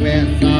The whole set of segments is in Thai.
เ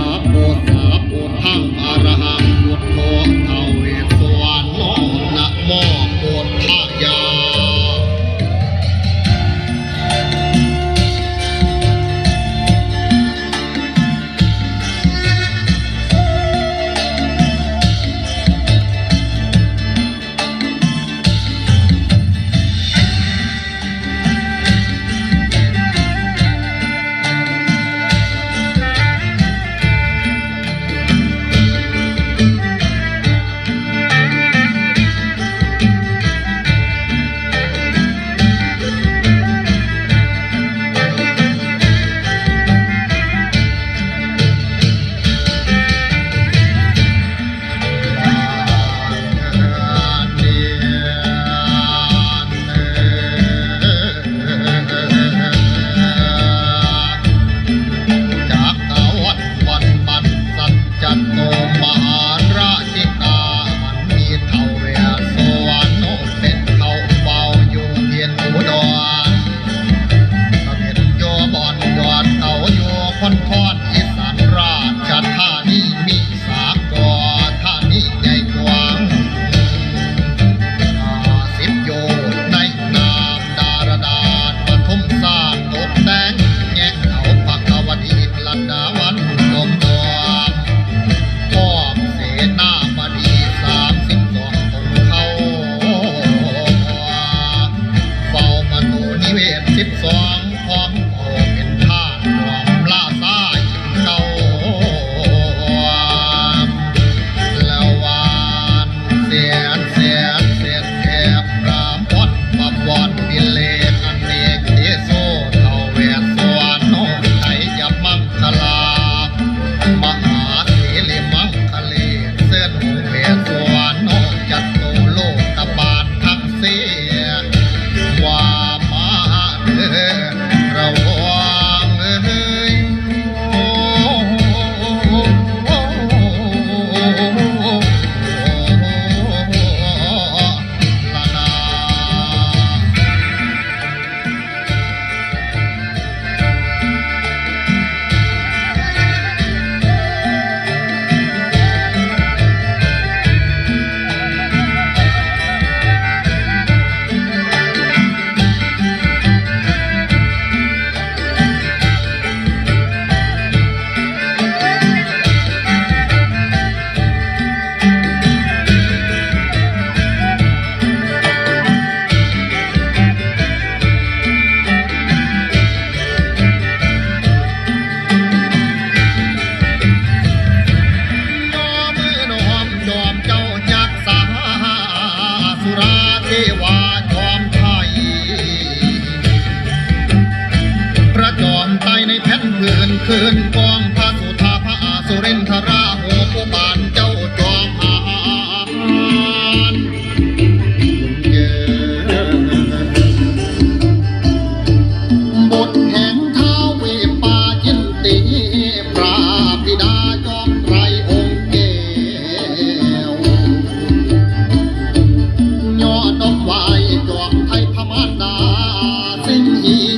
สิ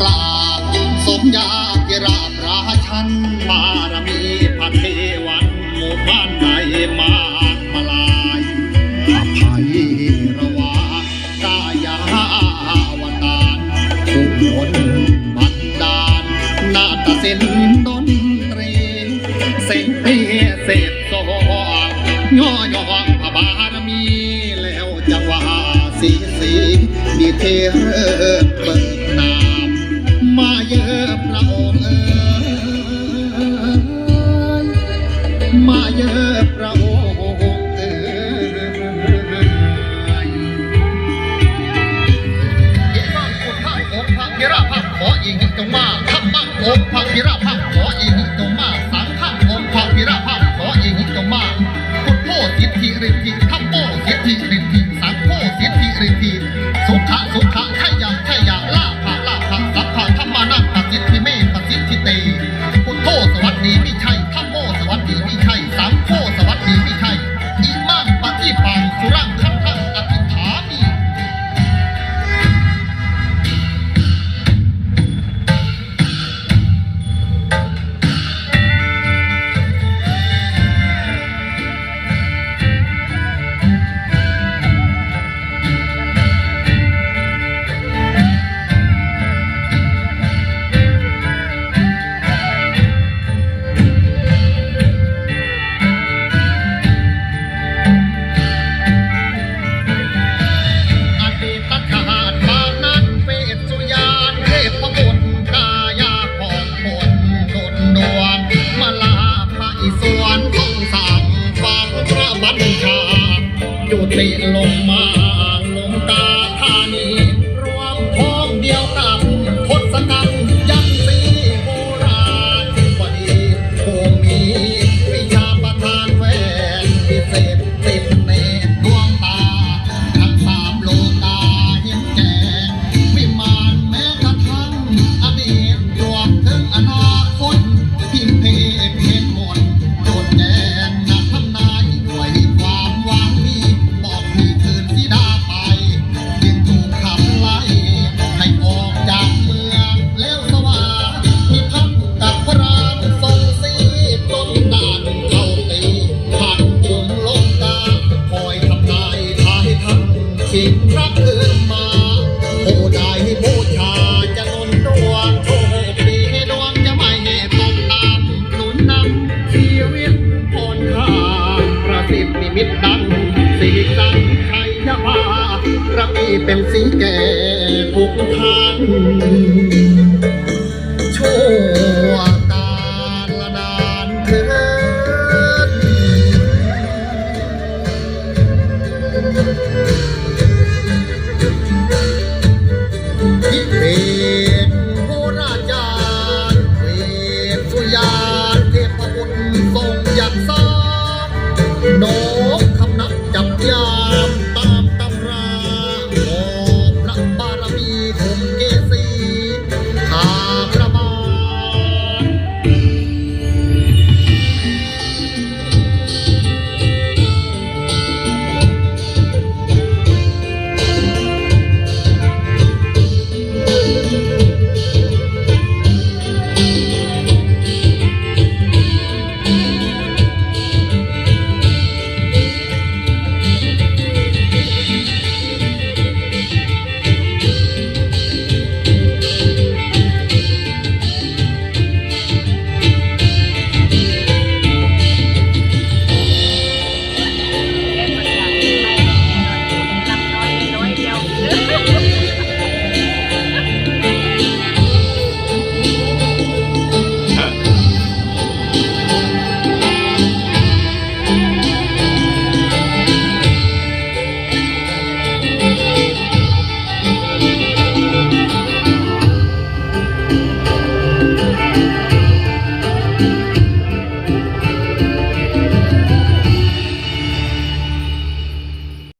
กราสมยาธิราชราชันบารมีพระเทวันหมู่บ้านใดมากมลายอภัยระวากายาวตารผู้คนบันดาลนาฏสินดนตรีเสีงเพเศษโซย่อย่อพระบารมีแล้วจังหวะสีสีดีเทเร completely สิ่รักเกินมาผู้ใดบูชาจะหนุนดวงโชคดีดวงจะไม่ตุตกต่ำหนุนนำชีวิตคนข้าประสิทธิ์นิมิตดังสีสันชัยชะมาระมีเป็นสีแก่ทุกท่าน